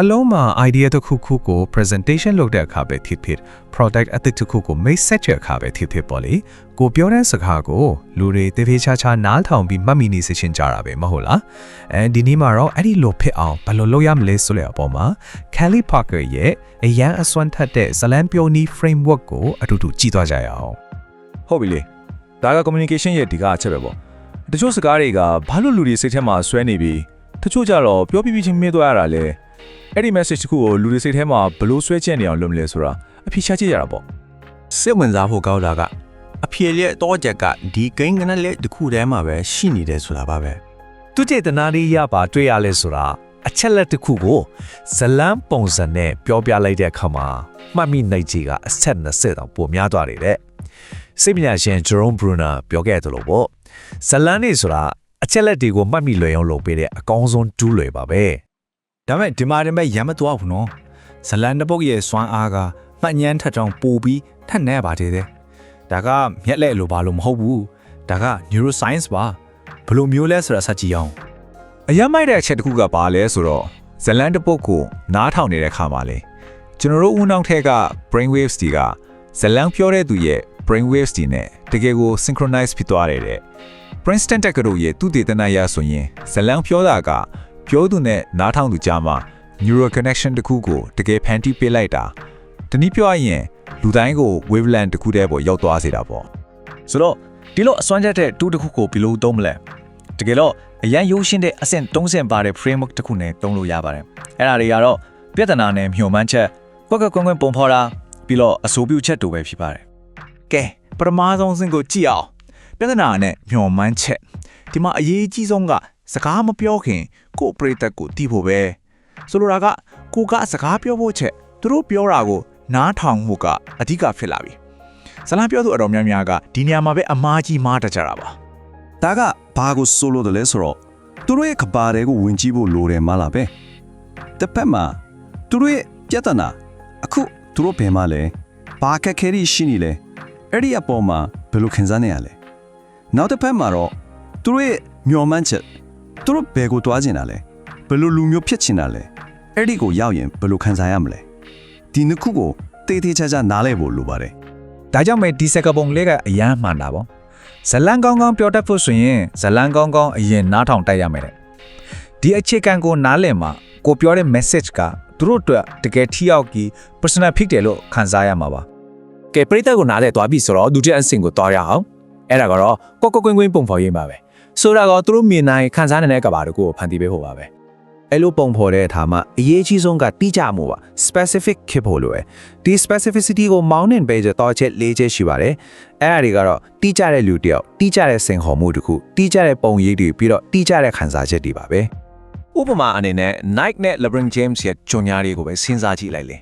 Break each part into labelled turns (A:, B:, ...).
A: အလုံးမှာ idea တစ်ခုခုကို presentation လုပ်တဲ့အခါပဲဖြစ်ဖြစ် product အသစ်တစ်ခုကို make set တဲ့အခါပဲဖြစ်ဖြစ်ပေါ့လေကိုပြောတဲ့စကားကိုလူတွေတဖေးချာချာနားထောင်ပြီးမှတ်မိနေစေချင်ကြတာပဲမဟုတ်လားအဲဒီနေ့မှာတော့အဲ့ဒီလိုဖြစ်အောင်ဘယ်လိုလုပ်ရမလဲဆိုတဲ့အပေါ်မှာ Kelly Parker ရဲ့အရန်အစွမ်းထက်တဲ့ဇလန်ပြောနီး framework ကိုအတူတူကြည့်သွားကြရအောင်
B: ဟုတ်ပြီလေဒါက communication ရဲ့ဒီကအချက်ပဲပေါ့တချို့စကားတွေကဘာလို့လူတွေစိတ်ထဲမှာဆွဲနေပြီးတချို့ကြတော့ပြောပြပြချင်းမေးသွားရတာလေ အဲ့ဒီ message တစ်ခုကိုလူတွေစိတ်ထဲမှာဘယ်လို့ဆွဲချက်နေအောင်လုပ်မလဲဆိုတာအဖြေရှာကြည့်ရတာပေါ့
C: စိတ်ဝင်စားဖို့ကောင်းတာကအဖြေရဲ့တော့ချက်ကဒီကိန်းကနလက်တစ်ခုတည်းမှာပဲရှိနေတယ်ဆိုတာပါပဲ
D: သူចេတနာလေးရပါတွေ့ရလဲဆိုတာအချက်လက်တစ်ခုကိုဇလန်းပုံစံနဲ့ပြောပြလိုက်တဲ့အခါမှာမှတ်မိနိုင်ကြီးကအဆက်20တောင်ပိုများသွားတယ်တဲ့စိတ်ပညာရှင် Jerome Bruner ပြောခဲ့တယ်လို့ပေါ့ဇလန်းနေဆိုတာအချက်လက်တွေကိုမှတ်မိလွယ်အောင်လုပ်ပေးတဲ့အကောင်းဆုံးတူးလွယ်ပါပဲ
E: ဒါမဲ့ဒီမှာတည်းမဲ့ရမ်းမသွားဘူးနော်ဇလန်တပုတ်ရဲ့စွမ်းအားကမှတ်ညမ်းထက်တောင်ပိုပြီးထက်နေပါသေးတယ်ဒါကမျက်လက်လိုပါလို့မဟုတ်ဘူးဒါက neuroscience ပါဘယ်လိုမျိုးလဲဆိုတာစကြည့်အောင်
B: အရမ်းမိုက်တဲ့အချက်တစ်ခုကဘာလဲဆိုတော့ဇလန်တစ်ပုတ်ကိုနားထောင်နေတဲ့ခါမှာလေကျွန်တော်တို့ဦးနှောင်းထဲက brain waves တွေကဇလန်ပြောတဲ့သူရဲ့ brain waves တွေနဲ့တကယ်ကို synchronize ဖြစ်သွားတယ်တဲ့ Princeton တက္ကသိုလ်ရဲ့သူတည်တနာရဆိုရင်ဇလန်ပြောတာက ပြောသူနဲ့နားထောင်သူကြားမှာ neural connection တစ်ခုကိုတကယ်ဖန်တီးပေးလိုက်တာတနည်းပြောရရင်လူတိုင်းကို wavelength တစ်ခုတည်းပေါ်ရောက်သွားစေတာပေါ့
F: ဆိုတော့ဒီလိုအစွမ်းချက်တဲ့တူးတစ်ခုကိုဘယ်လိုသုံးမလဲတကယ်တော့အရန်ရိုးရှင်းတဲ့အဆင့်၃ဆင့်ပါတဲ့ framework တစ်ခုနဲ့သုံးလို့ရပါတယ်အဲ့ဒါတွေကတော့ပြဿနာနဲ့မျှော်မှန်းချက်ကွက်ကွက်ကွင်းကွင်းပုံဖော်တာပြီးတော့အဆိုပြုချက်တို့ပဲဖြစ်ပါတယ်ကဲပထမဆုံးစင့်ကိုကြည့်အောင်ပြဿနာနဲ့မျှော်မှန်းချက်ဒီမှာအရေးကြီးဆုံးက စကားမပြောခင်ကိုယ့်ပရိသတ်ကိုတီးဖို့ပဲဆိုလိုတာကကိုကစကားပြောဖို့ချက်သူတို့ပြောတာကိုနားထောင်မှုကအဓိကဖြစ်လာပြီဇလန်ပြောသူအတော်များများကဒီနေရာမှာပဲအမားကြီးမားတတ်ကြတာပါ
G: ဒါကဘာကိုဆိုလို့တယ်လဲဆိုတော့သူတို့ရဲ့ကဘာတွေကိုဝင်ကြည့်ဖို့လိုတယ်မလားပဲတစ်ဖက်မှာသူတို့ရဲ့ပြဿနာအခုသူတို့ဘယ်မှာလဲဘာခက်ခဲရရှိနေလဲအဲ့ဒီအပေါ်မှာဘယ်လိုခံစားနေရလဲနောက်တစ်ဖက်မှာတော့သူတို့ရဲ့မျော်မှန်းချက် သူတို့ဘယ်ကိုတွားကျင်တာလဲဘယ်လိုလူမျိုးဖြစ်ချင်တာလဲအဲ့ဒီကိုရောက်ရင်ဘယ်လိုခံစားရမလဲဒီနှစ်ခုကိုတေးသေးချာချာနားလည်ဖို့လိုပါတယ်
F: ဒါကြောင့်ပဲဒီစကပုံလေးကအရန်မှန်တာပေါ့ဇလန်ကောင်းကောင်းပြောတတ်ဖို့ဆိုရင်ဇလန်ကောင်းကောင်းအရင်နားထောင်တိုက်ရမယ်တဲ့ဒီအခြေခံကိုနားလည်မှာကိုပြောတဲ့ message ကသူတို့အတွက်တကယ်ထိရောက်ပြီး personal ဖြစ်တယ်လို့ခံစားရမှာပါ
D: ကဲပရိသတ်ကိုနားလဲသွားပြီဆိုတော့ဒုတိယအဆင့်ကိုသွားရအောင်အဲ့ဒါကတော့ကော့ကော့ကွင်းကွင်းပုံဖော်ရေးပါပဲ ဆိုတာကသူတို့မြင်နိုင်ခံစားနိုင်တဲ့ကဘာတကူကိုဖန်တီးပေးဖို့ပါပဲ
H: အဲ့လိုပုံဖော်တဲ့အခါမှာအရေးကြီးဆုံးကတိကျမှုပါ specific ဖြစ်ဖို့လိုတယ်ဒီ specificity ကို mountain page တော့ချက်၄ချက်ရှိပါတယ်အဲ့ဒါတွေကတော့တိကျတဲ့လူတစ်ယောက်တိကျတဲ့စင်ခေါ်မှုတစ်ခုတိကျတဲ့ပုံရိပ်တွေပြီးတော့တိကျတဲ့ခန်းစားချက်တွေပါပဲ
D: ဥပမာအနေနဲ့ Nike နဲ့ LeBron James ရဲ့ဂျွန်ညာတွေကိုပဲစဉ်းစားကြည့်လိုက်လေ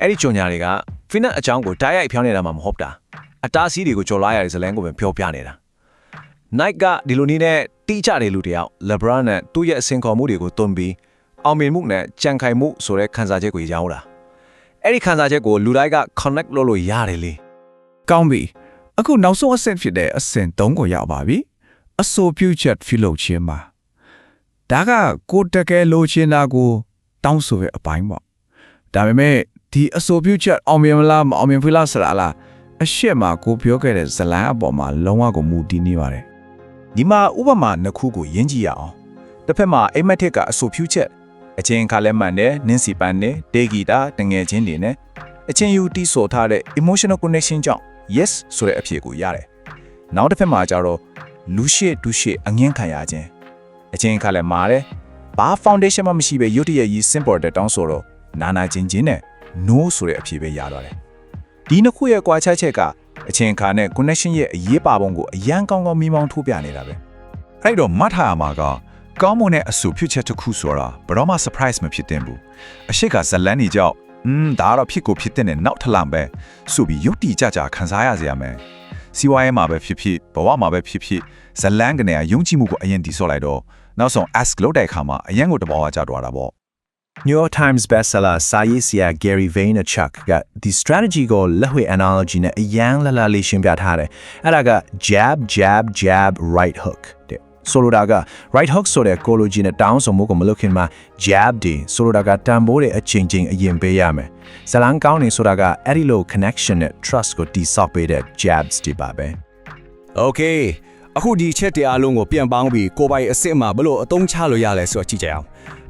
D: အဲ့ဒီဂျွန်ညာတွေက Finance အကြောင်းကိုတိုက်ရိုက်ဖြောင်းနေတာမှမဟုတ်တာအတားအဆီးတွေကိုကြော်လာရတဲ့ဇလန်ကိုပဲပြောပြနေတာ Nike ကဒီလိုနည်းနဲ့တိကျတဲ့လူတစ်ယောက် LeBron နဲ့သူ့ရဲ့အစင်ခေါ်မှုတွေကိုတွန်းပြီးအောင်မြင်မှုနဲ့ကြံခိုင်မှုဆိုတဲ့ခံစားချက်ကိုရောင်းတာအဲ့ဒီခံစားချက်ကိုလူတိုင်းက connect လုပ်လို့ရတယ်လေ
E: ကောင်းပြီအခုနောက်ဆုံးအဆင့်ဖြစ်တဲ့အဆင့်3ကိုရောက်ပါပြီအဆိုပြုချက်ပြုလုပ်ခြင်းပါဒါကကိုတကယ်လိုချင်တာကိုတောင်းဆိုရအပိုင်းပေါ့ဒါပေမဲ့ဒီအဆိုပြုချက်အောင်မြင်မလားမအောင်မြင်ဘူးလားဆိုတာလားအရှက်မှာကိုပြောခဲ့တဲ့ဇလန်အပေါ်မှာလုံးဝကိုမူတည်နေပါတယ်
B: ဒီမှာဥပမာနှစ်ခုကိုယဉ်ကြည့်ရအောင်တစ်ဖက်မှာအိမ်မက်ထစ်ကအဆိုဖြူချက်အချင်းခါလဲမှန်တယ်နင်းစီပန်တယ်ဒေဂီတာတငယ်ချင်းတွေနဲ့အချင်းယူတီးဆိုထားတဲ့ emotional connection ကြောင့် yes ဆိုတဲ့အဖြေကိုရတယ်နောက်တစ်ဖက်မှာကျတော့လူရှိဒုရှိအငင်းခံရခြင်းအချင်းခါလဲမာတယ်ဘာ foundation မှမရှိပဲရုတ်တရက်ကြီး simple တဲ့တောင်းဆိုတော့နာနာချင်းချင်းနဲ့ no ဆိုတဲ့အဖြေပဲရသွားတယ်ဒီနှစ်ခုရဲ့ကွာခြားချက်က အချင်းခါနဲ့ connection ရဲ့အရေးပါပုံကိုအရန်ကောင်းကောင်းမိမောင်းထိုးပြနေတာပဲအဲ့တော့မတ်ထားရမှာကကောင်းမွန်တဲ့အဆူဖြစ်ချက်တစ်ခုဆိုတာဘယ်တော့မှ surprise မဖြစ်တင်ဘူးအရှိကဇလန်နေကြောက်อืมဒါကတော့ဖြစ်ကိုဖြစ်တဲ့နဲ့နောက်ထပ်လမ်းပဲဆိုပြီးရုတ်တီကြကြခံစားရစေရမယ်စီဝါရဲမှာပဲဖြစ်ဖြစ်ဘဝမှာပဲဖြစ်ဖြစ်ဇလန်ကနေယုံကြည်မှုကိုအရင်တီဆော့လိုက်တော့နောက်ဆုံး ask လုပ်တဲ့အခါမှာအရင်ကိုတဘောကကြတော့တာပေါ့
H: New York Times bestseller စာရေးဆရာ Gary Vaynerchuk က the strategy ကိုလက်ဝဲ analogy နဲ့အရန်လှလှလေးရှင်းပြထားတယ်။အဲ့ဒါက jab jab jab right hook တဲ့
I: ဆိုလိုတာက right hook ဆိုတဲ့ ecology နဲ့တောင်းဆိုမှုကိုမလုပ်ခင်မှာ jab တွေဆိုလိုတာကတန်ဖိုးတဲ့အချိန်ချင်းအရင်ပေးရမယ်။ဇလန်းကောင်းနေဆိုတာကအဲ့ဒီလို connection နဲ့ trust ကိုတိဆောက်ပေးတဲ့ jabs တွေပါပဲ။
J: Okay အခုဒီချက်တရားလုံးကိုပြန်ပေါင်းပြီးကိုယ်ပိုင်အစ်စ်မှာဘလို့အသုံးချလို့ရလဲဆိုတော့ကြည့်ကြအောင်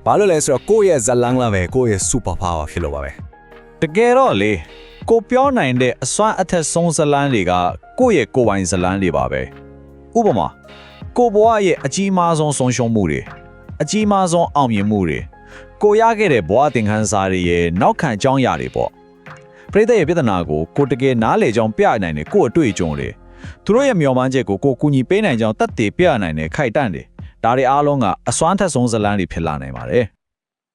J: ဘာလို့လဲဆိုတော့ကိုယ့်ရဲ့ဇလန်းလာပဲကိုယ့်ရဲ့ super power ဖြစ်လို့ပါပဲ
B: တကယ်တော့လေကိုပြောနိုင်တဲ့အစွမ်းအထက်ဆုံးဇလန်းတွေကကိုယ့်ရဲ့ကိုယ်ပိုင်ဇလန်းတွေပါပဲဥပမာကိုဘွားရဲ့အကြီးမားဆုံးဆုံးရှုံးမှုတွေအကြီးမားဆုံးအောင်မြင်မှုတွေကိုရခဲ့တဲ့ဘွားသင်ခန်းစာတွေရဲ့နောက်ခံအကြောင်းအရာတွေပေါ့ပရိသတ်ရဲ့ပြဿနာကိုကိုတကယ်နားလေကြောင်းပြနိုင်တယ်ကို့အတွေ့အကြုံတွေ သူတို့ရဲ့မျှော်မှန်းချက်ကိုကိုကူညီပေးနိုင်ကြောင်းတတ်တည်ပြနိုင်တယ်ခိုက်တန့်တယ်ဒါတွေအားလုံးကအစွမ်းထက်ဆုံးဇလန်းတွေဖြစ်လာနိုင်ပါတယ်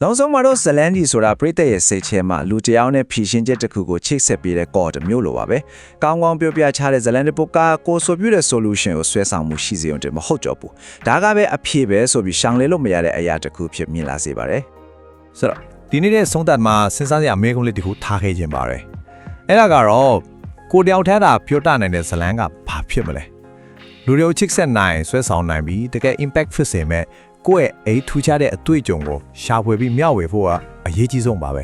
K: နောက်ဆုံးမှာတော့ဇလန်ဒီဆိုတာပရိသတ်ရဲ့စိတ်ထဲမှာလူတစ်ယောက်နဲ့ဖြည့်ရှင်းချက်တစ်ခုကိုချိတ်ဆက်ပေးတဲ့ call တစ်မျိုးလိုပါပဲ။ကောင်းကောင်းပြောပြချတဲ့ဇလန်ဒီပုတ်ကကိုဆိုပြတဲ့ solution ကိုဆွဲဆောင်မှုရှိစေုံတည်းမဟုတ်တော့ဘူး။ဒါကပဲအဖြေပဲဆိုပြီးရှောင်လဲလို့မရတဲ့အရာတစ်ခုဖြစ်မြင်လာစေပါတယ်။
L: ဆိုတော့ဒီနေ့တဲ့ဆုံးသက်မှာစဉ်းစားစရာအမေကုန်းလေးတခုထားခဲ့ခြင်းပါတယ်အဲ့ဒါကတော့ ကိုတယောက်တည်းသာပြောတနိုင်တဲ့ဇလန်းကဘာဖြစ်မလဲလူတွေကိုချစ်ဆက်နိုင်ဆွဲဆောင်နိုင်ပြီးတကယ် impact ဖြစ်စေမဲ့ကိုယ့်ရဲ့အိထူးခြားတဲ့အတွေ့အကြုံကိုရှာဖွေပြီးမျှဝေဖို့ကအရေးကြီးဆုံးပါပဲ